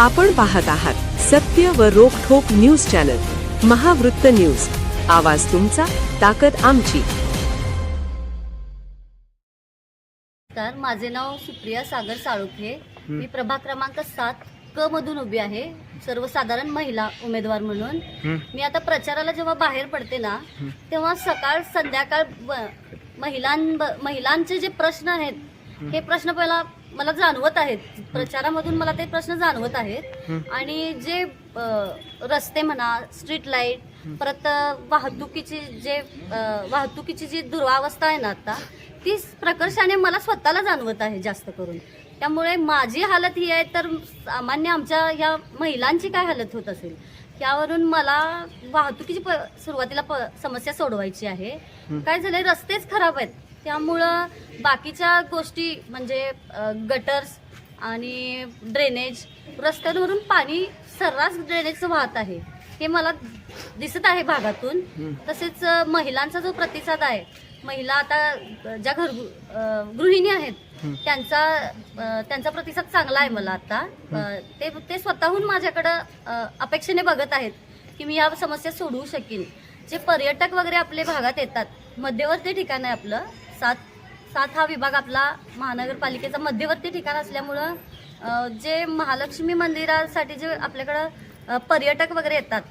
आपण पाहत आहात सत्य व रोखोक न्यूज चॅनल महावृत्त न्यूज. आवाज तुमचा ताकद आमची. नमस्कार माझे नाव सुप्रिया सागर साळुखे. मी प्रभाग क्रमांक सात क मधून उभी आहे. सर्वसाधारण महिला उमेदवार म्हणून. मी आता प्रचाराला जेव्हा बाहेर पडते ना तेव्हा सकाळ संध्याकाळ महिलां महिलांचे जे प्रश्न आहेत हे प्रश्न पहिला मला जाणवत आहेत. प्रचारामधून मला ते प्रश्न जाणवत आहेत. आणि जे अ, रस्ते म्हणा स्ट्रीट लाइट परत वाहतुकीची जे अ, वाहतुकीची जी दुरावस्था आहे ना आता ती प्रकर्षाने मला स्वतःला जाणवत आहे जास्त करून. त्यामुळे माझी हालत ही आहे तर सामान्य आमच्या ह्या महिलांची काय हालत होत असेल? यावरून मला वाहतुकीची प सुरुवातीला प समस्या सोडवायची आहे. काय झालंय? रस्तेच खराब आहेत. त्यामुळं बाकीच्या गोष्टी म्हणजे गटर्स आणि ड्रेनेज रस्त्यांवरून पाणी सर्रास ड्रेनेजचं वाहत आहे. हे मला दिसत आहे भागातून. तसेच महिलांचा जो प्रतिसाद आहे महिला आता ज्या घर गृहिणी आहेत त्यांचा त्यांचा प्रतिसाद चांगला आहे मला आता. ते ते स्वतःहून माझ्याकडं अपेक्षेने बघत आहेत की मी या समस्या सोडवू शकेन. जे पर्यटक वगैरे आपले भागात येतात मध्यवर्ती ठिकाण आहे आपलं. सात सात हा विभाग आपला महानगरपालिकेचा मध्यवर्ती ठिकाण असल्यामुळं जे महालक्ष्मी मंदिरासाठी जे आपल्याकडं पर्यटक वगैरे येतात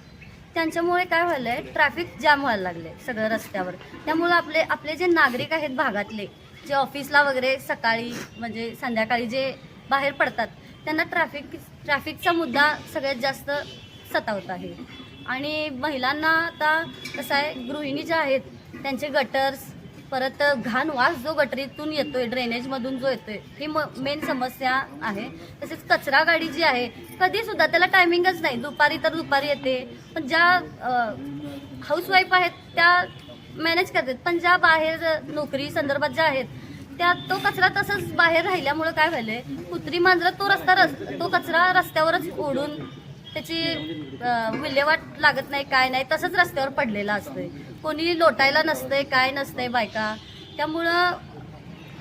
त्यांच्यामुळे काय व्हायलंय ट्रॅफिक जाम व्हायला लागले सगळं रस्त्यावर. त्यामुळं आपले आपले जे नागरिक आहेत भागातले जे ऑफिसला वगैरे सकाळी म्हणजे संध्याकाळी जे बाहेर पडतात त्यांना ट्रॅफिक ट्रॅफिकचा मुद्दा सगळ्यात जास्त सतावत आहे. आणि महिलांना आता कसं आहे गृहिणी ज्या आहेत त्यांचे गटर्स परत घाण वास जो गटरीतून येतोय ड्रेनेजमधून जो येतोय ही मेन समस्या आहे. तसेच कचरा गाडी जी आहे कधी सुद्धा त्याला टायमिंगच नाही. दुपारी तर दुपारी येते. पण ज्या हाऊसवाईफ आहेत त्या मॅनेज करतात. पण ज्या बाहेर नोकरी संदर्भात ज्या आहेत त्या तो कचरा तसंच बाहेर राहिल्यामुळं काय झालंय कुत्री मांजरत तो रस्ता रस तो कचरा रस्त्यावरच ओढून त्याची विल्हेवाट लागत नाही काय नाही तसंच रस्त्यावर पडलेला असतोय. कोणी लोटायला नसतंय काय नसतंय बायका. त्यामुळं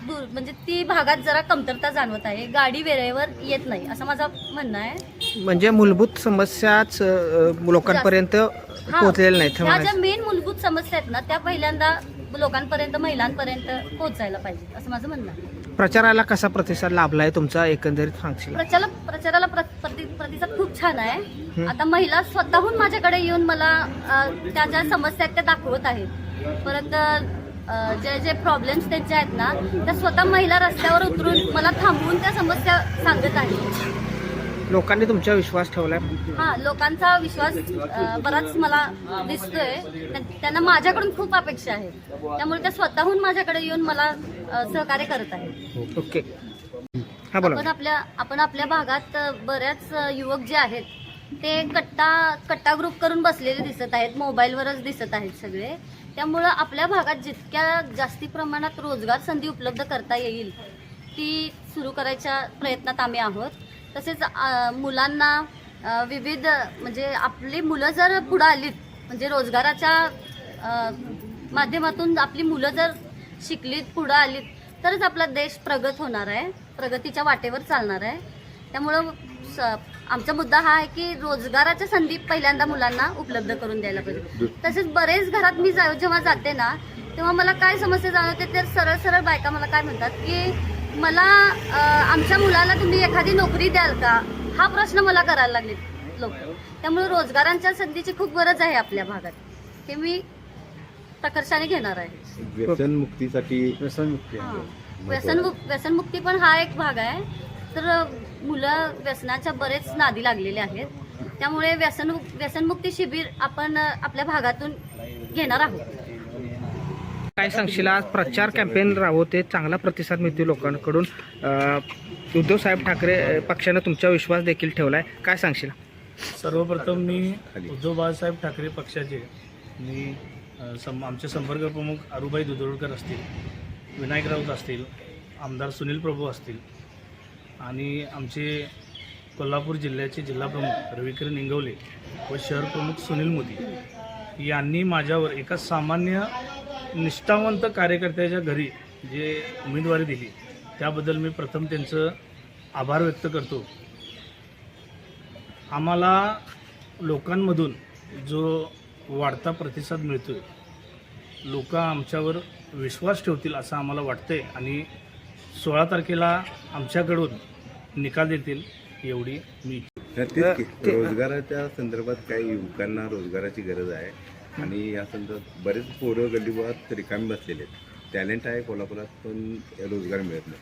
दूर म्हणजे ती भागात जरा कमतरता जाणवत आहे. गाडी वेळेवर येत नाही असं माझं म्हणणं आहे. म्हणजे मूलभूत समस्याच लोकांपर्यंत. पोहोचलेल्या नाहीत हे ह्या ज्या. मेन मूलभूत समस्या आहेत ना त्या पहिल्यांदा लोकांपर्यंत महिलांपर्यंत पोहोचायला पाहिजे असं माझं म्हणणं आहे. प्रचाराला कसा प्रतिसाद लाभलाय तुमचा एकंदरीत सांगशील? प्रचार प्रचाराला प्र- प्रति- प्रतिसाद खूप छान आहे. आता महिला स्वतःहून माझ्याकडे येऊन मला अ, त्या ज्या समस्या आहेत त्या दाखवत आहेत. परत अ, जे जे प्रॉब्लेम्स त्यांचे आहेत ना त्या स्वतः महिला रस्त्यावर उतरून मला थांबवून त्या समस्या सांगत आहेत. लोकांनी तुमचा विश्वास ठेवलाय? हा लोकांचा विश्वास अ, बराच मला दिसतोय. त्या- त्यांना माझ्याकडून खूप अपेक्षा आहेत. त्यामुळे त्या स्वतःहून माझ्याकडे येऊन मला अ, सहकार्य करत आहेत. ओके. हा बोला. आपण आपल्या आपण आपल्या भागात अ, बऱ्याच अ, युवक जे आहेत ते कट्टा कट्टा ग्रुप करून बसलेले दिसत आहेत. मोबाईलवरच दिसत आहेत सगळे. त्यामुळं आपल्या भागात जितक्या जास्ती प्रमाणात रोजगार संधी उपलब्ध करता येईल ती सुरू करायच्या प्रयत्नात आम्ही आहोत. तसेच मुलांना विविध म्हणजे आपली मुलं जर पुढं आलीत म्हणजे रोजगाराच्या माध्यमातून आपली मुलं जर शिकलीत पुढं आलीत तरच आपला देश प्रगत होणार आहे प्रगतीच्या वाटेवर चालणार आहे. त्यामुळं स- आमचा मुद्दा हा आहे की रोजगाराच्या संधी पहिल्यांदा मुलांना उपलब्ध करून द्यायला पाहिजे. तसेच बरेच घरात मी जा- जेव्हा जाते ना तेव्हा मला काय समस्या जाणवते तर सरळ सरळ बायका मला काय म्हणतात की मला आमच्या मुलाला तुम्ही एखादी नोकरी द्याल का? हा प्रश्न मला करायला लागले लोक त्यामुळे रोजगारांच्या संधीची खूप गरज आहे आपल्या भागात. हे मी प्रकर्षाने घेणार आहे. व्यसनमुक्तीसाठी हा. व्यसन व्यसनमुक्ती पण हा एक भाग आहे. तर मुलं व्यसनाच्या बरेच नादी लागलेले आहेत. त्यामुळे व्यसन व्यसनमुक्ती शिबिर आपण आपल्या भागातून घेणार आहोत. काय सांगशील? आज प्रचार कॅम्पेन राबवते चांगला प्रतिसाद मिळतो लोकांकडून. उद्धव साहेब ठाकरे पक्षानं तुमचा विश्वास देखील ठेवला आहे काय सांगशील? सर्वप्रथम मी उद्धव बाळासाहेब ठाकरे पक्षाचे मी सम आमचे संपर्क प्रमुख अरुबाई दुधोळकर असतील विनायक राऊत असतील आमदार सुनील प्रभू असतील आणि आमचे कोल्हापूर जिल्ह्याचे जिल्हाप्रमुख रविकिरण इंगवले व शहर प्रमुख सुनील मोदी यांनी माझ्यावर एका सामान्य निष्ठावंत कार्यकर्त्याच्या घरी जे उमेदवारी दिली त्याबद्दल मी प्रथम त्यांचं आभार व्यक्त करतो. आम्हाला लोकांमधून जो वाढता प्रतिसाद मिळतो आहे लोक आमच्यावर विश्वास ठेवतील असं आम्हाला वाटतंय आणि सोळा तारखेला आमच्याकडून निकाल देतील एवढी मी रोजगाराच्या संदर्भात काही युवकांना रोजगाराची गरज आहे. आणि या संदर्भात बरेच पोरं गल्लीबोळात रिकामी बसलेले आहेत. टॅलेंट आहे कोल्हापुरात पण रोजगार मिळत नाही.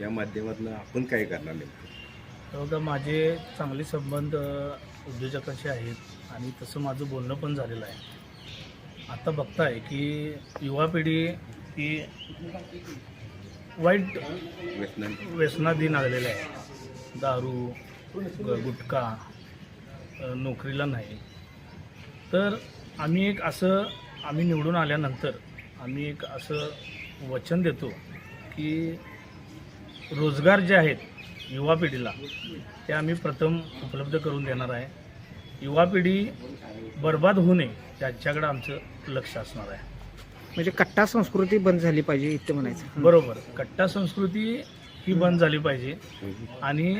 या माध्यमातून आपण काय करणार नेमकं? बघा माझे चांगले संबंध अ, उद्योजकांशी आहेत आणि तसं माझं बोलणं पण झालेलं आहे. आता बघताय की युवा पिढी ही वाईट व्यसनां व्यसनाधीन आलेलं आहे. दारू ग- गुटखा नोकरीला नाही. तर आम्ही एक असं आम्ही निवडून आल्यानंतर आम्ही एक असं वचन देतो की रोजगार जे आहेत युवा पिढीला ते आम्ही प्रथम उपलब्ध करून देणार आहे. युवा पिढी बर्बाद होऊ नये त्याच्याकडे आमचं लक्ष असणार आहे. म्हणजे कट्टा संस्कृती बंद झाली पाहिजे इथे म्हणायचं. बरोबर. कट्टा संस्कृती ही बंद झाली पाहिजे. आणि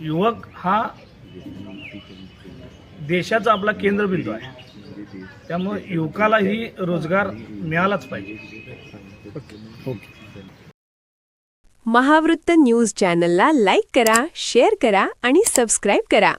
युवक हा देशाचा आपला केंद्रबिंदू आहे. त्यामुळे युवकालाही रोजगार मिळालाच पाहिजे. महावृत्त न्यूज चॅनलला लाईक करा शेअर करा आणि सबस्क्राईब करा.